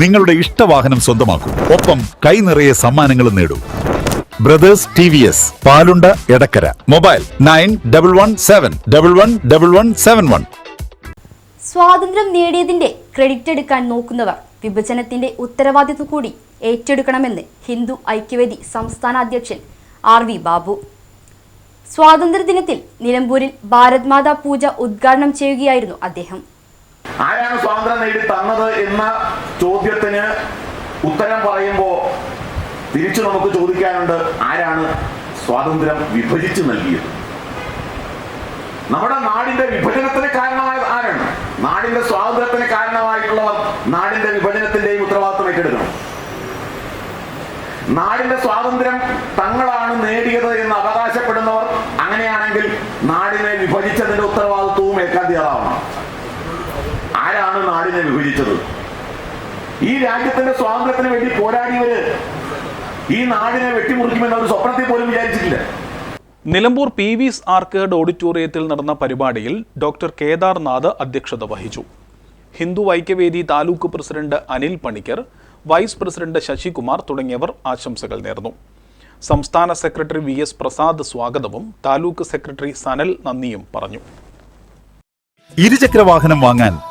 നിങ്ങളുടെ ഇഷ്ടവാഹനം സ്വന്തമാക്കൂ. ഒപ്പം കൈ നിറയെ സമ്മാനങ്ങളും നേടൂ. Brothers T V S Palunda Edakkara. Mobile nine double one seven double one double one seven one സ്വാതന്ത്ര്യം നേടിയതിന്റെ ക്രെഡിറ്റ് എടുക്കാൻ നോക്കുന്നവർ വിഭജനത്തിന്റെ ഉത്തരവാദിത്വം കൂടി ഏറ്റെടുക്കണമെന്ന് ഹിന്ദു ഐക്യവേദി സംസ്ഥാന അധ്യക്ഷൻ ആർ വി ബാബു. സ്വാതന്ത്ര്യദിനത്തിൽ നിലമ്പൂരിൽ ഭാരത് മാതാ പൂജ ഉദ്ഘാടനം ചെയ്യുകയായിരുന്നു അദ്ദേഹം. ആരാണ് സ്വാതന്ത്ര്യം നേടി തന്നത് എന്ന ചോദ്യത്തിന് ഉത്തരം പറയുമ്പോ തിരിച്ചു നമുക്ക് ചോദിക്കാനുണ്ട് ആരാണ് സ്വാതന്ത്ര്യം വിഭജിച്ചു നൽകിയത്? നമ്മുടെ നാടിന്റെ വിഭജനത്തിന് കാരണമായത് ആരാണ്? നാടിന്റെ സ്വാതന്ത്ര്യത്തിന് കാരണമായിട്ടുള്ളവർ നാടിന്റെ വിഭജനത്തിന്റെയും ഉത്തരവാദിത്വം ഏറ്റെടുക്കണം. നാടിന്റെ സ്വാതന്ത്ര്യം തങ്ങളാണ് നേടിയത് എന്ന് അവകാശപ്പെടുന്നവർ അങ്ങനെയാണെങ്കിൽ നാടിനെ വിഭജിച്ചതിന്റെ ഉത്തരവാദിത്വവും ഏൽക്കാൻ ആരാണ് നാടിനെ വിഭജിച്ചത്? ഈ രാജ്യത്തിന്റെ സ്വാതന്ത്ര്യത്തിന് വേണ്ടി പോരാടിയവര് ഈ നാടിനെ വെട്ടിമുറിക്കുമെന്ന് അവർ സ്വപ്നത്തിൽ പോലും വിചാരിച്ചിട്ടില്ല. നിലമ്പൂർ പി വിസ് ആർക്കേഡ് ഓഡിറ്റോറിയത്തിൽ നടന്ന പരിപാടിയിൽ ഡോക്ടർ കേദാർനാഥ് അധ്യക്ഷത വഹിച്ചു. Hindu Aikyavedi taluk president Anil Panicker vice president Sasikumar തുടങ്ങിയവർ ആശംസകൾ നേർന്നു. സംസ്ഥാന സെക്രട്ടറി വി എസ് പ്രസാദ് സ്വാഗതവും താലൂക്ക് സെക്രട്ടറി സനൽ നന്ദിയും പറഞ്ഞു. ഇരുചക്ര വാഹനം വാങ്ങാൻ